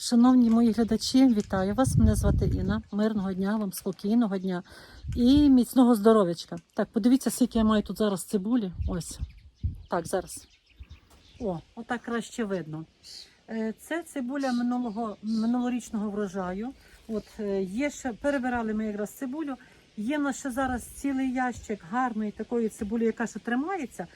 Шановні мої глядачі, вітаю вас. Мене звати Інна. Мирного дня вам, спокійного дня і міцного здоров'ячка. Так, подивіться, скільки я маю тут зараз цибулі. Ось. Так, зараз. О, отак краще видно. Е, Це цибуля минулого, минулорічного врожаю. От е, є ще, перебирали ми якраз цибулю. Є в нас ще зараз цілий ящик гарної такої цибулі, яка ще тримається.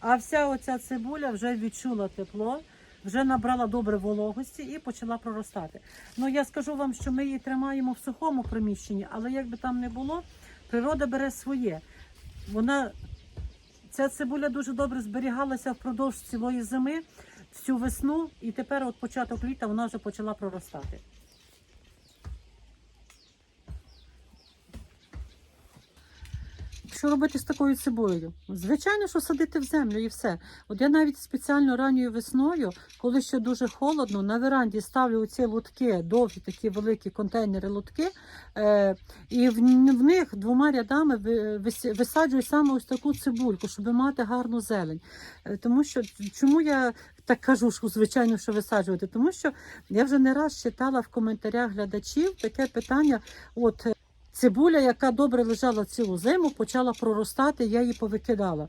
А вся оця цибуля вже відчула тепло, вже набрала добре вологості і почала проростати. Ну я скажу вам, що ми її тримаємо в сухому приміщенні, але як би там не було, природа бере своє. Вона ця цибуля дуже добре зберігалася впродовж цілої зими, всю весну, і тепер, от початок літа, вона вже почала проростати. Що робити з такою цибулею? Звичайно, що садити в землю і все. От я навіть спеціально ранньою весною, коли ще дуже холодно, на веранді ставлю ці лотки, довгі такі великі контейнери лотки, е, і в, в них двома рядами висаджую саме ось таку цибульку, щоб мати гарну зелень. Е, тому що чому я так кажу, що звичайно, що висаджувати? Тому що я вже не раз читала в коментарях глядачів таке питання. От Цибуля, яка добре лежала цілу зиму, почала проростати, я її повикидала.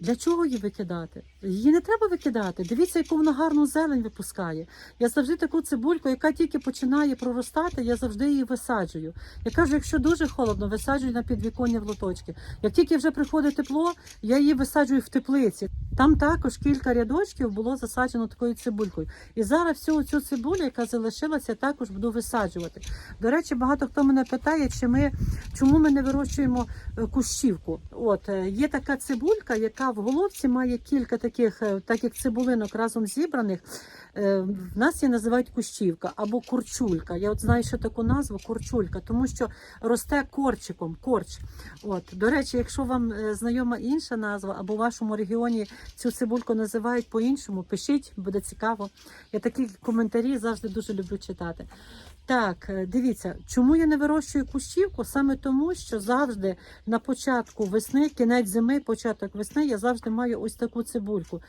Для чого її викидати? Її не треба викидати. Дивіться, яку вона гарну зелень випускає. Я завжди таку цибульку, яка тільки починає проростати, я завжди її висаджую. Я кажу, якщо дуже холодно, висаджую на підвіконня в лоточки. Як тільки вже приходить тепло, я її висаджую в теплиці. Там також кілька рядочків було засаджено такою цибулькою. І зараз всю цю цибулю, яка залишилася, також буду висаджувати. До речі, багато хто мене питає, чи ми чому ми не вирощуємо е, кущівку. От е, є така цибулька, яка в головці має кілька таких, е, так цибулинок разом зібраних. Е, В нас її називають кущівка або курчулька. Я от знаю, що таку назву курчулька, тому що росте корчиком, корч. От до речі, якщо вам е, знайома інша назва, або в вашому регіоні цю цибульку називають по-іншому, пишіть, буде цікаво. Я такі коментарі завжди дуже люблю читати. Так, е, дивіться, чому я не вирощую кущівку? Саме тому, що завжди на початку весни, кінець зими, початок весни, я завжди маю ось таку цибульку.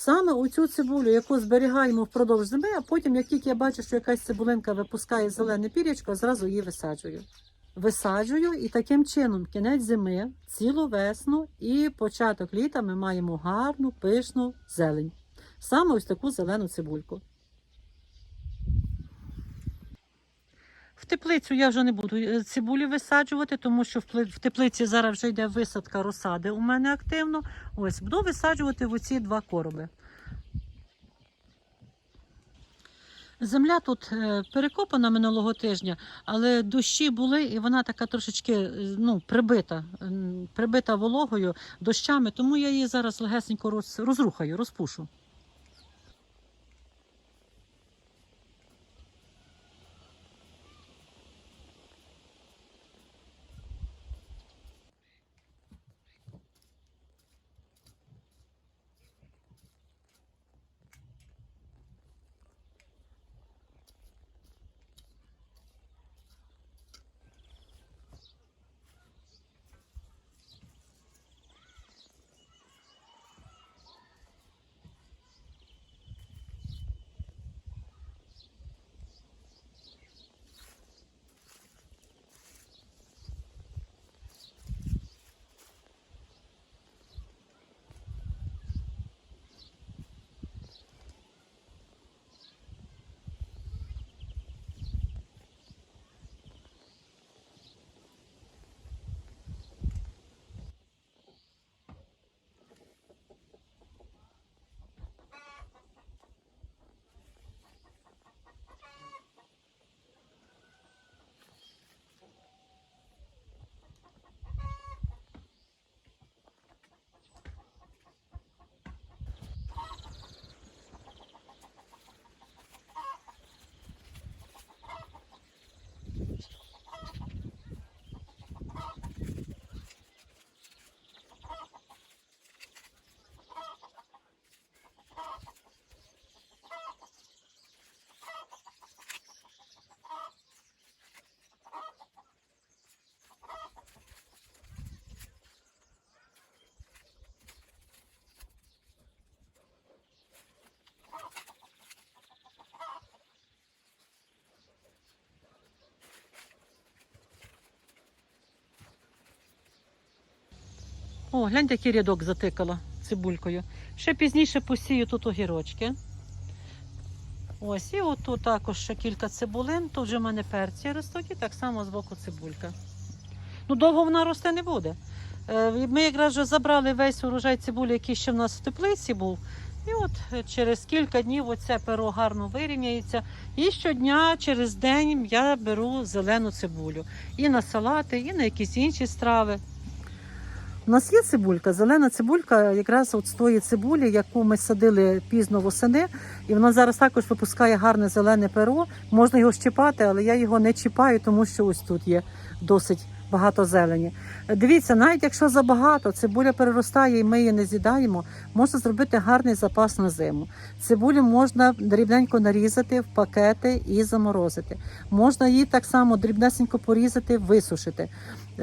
Саме оцю цибулю, яку зберігаємо впродовж зими, а потім, як тільки я бачу, що якась цибулинка випускає зелене пірячко, зразу її висаджую. Висаджую і таким чином кінець зими, цілу весну і початок літа ми маємо гарну, пишну зелень. Саме ось таку зелену цибульку. В теплицю я вже не буду е, цибулі висаджувати, тому що в теплиці зараз вже йде висадка розсади у мене активно. Ось буду висаджувати в оці два короби. Земля тут е, перекопана минулого тижня, але дощі були, і вона така трошечки е, ну, прибита, прибита вологою дощами, тому я її зараз легесенько розрухаю, розпушу. О, гляньте, який рядок затикала цибулькою. Ще пізніше посію тут огірочки. Ось, і от тут також ще кілька цибулин. Тут вже в мене перці ростуть і так само з боку цибулька. Ну, довго вона рости не буде. Е, Ми якраз вже забрали весь урожай цибулі, який ще в нас в теплиці був. І от е, через кілька днів оце перо гарно вирівняється. І щодня, через день я беру зелену цибулю. І на салати, і на якісь інші страви. У нас є цибулька, зелена цибулька, якраз от з тої цибулі, яку ми садили пізно восени, і вона зараз також випускає гарне зелене перо. Можна його щипати, але я його не чіпаю, тому що ось тут є досить багато зелені. Дивіться, навіть якщо забагато, цибуля переростає і ми її не з'їдаємо, можна зробити гарний запас на зиму. Цибулю можна дрібненько нарізати в пакети і заморозити. Можна її так само дрібнесенько порізати, висушити.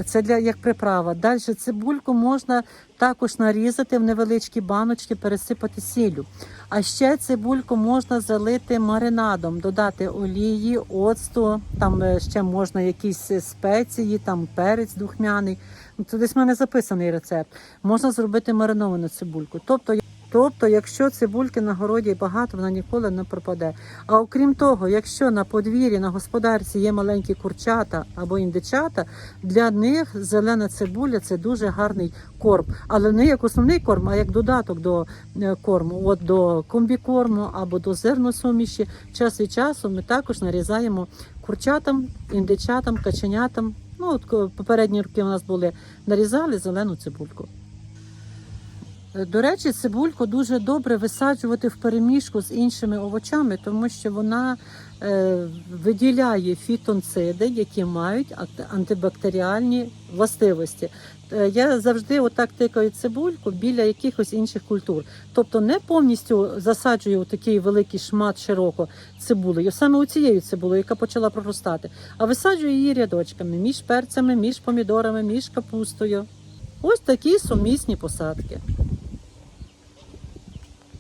Це для як приправа. Далі цибульку можна також нарізати в невеличкі баночки, пересипати сіллю. А ще цибульку можна залити маринадом, додати олії, оцту, там е, ще можна якісь спеції, там перець духмяний. Тут Це десь в мене записаний рецепт. Можна зробити мариновану цибульку. Тобто, тобто, якщо цибульки на городі багато, вона ніколи не пропаде. А окрім того, якщо на подвір'ї, на господарці є маленькі курчата або індичата, для них зелена цибуля це дуже гарний корм. Але не як основний корм, а як додаток до е, корму. От до комбікорму або до зерносуміші. Час від часу ми також нарізаємо курчатам, індичатам, каченятам. Ну, от попередні роки у нас були, нарізали зелену цибульку. До речі, цибульку дуже добре висаджувати в переміжку з іншими овочами, тому що вона е, виділяє фітонциди, які мають ак- антибактеріальні властивості. Е, Я завжди отак тикаю цибульку біля якихось інших культур. Тобто не повністю засаджую такий великий шмат широко цибулею, саме у цією цибулею, яка почала проростати, а висаджую її рядочками між перцями, між помідорами, між капустою. Ось такі сумісні посадки.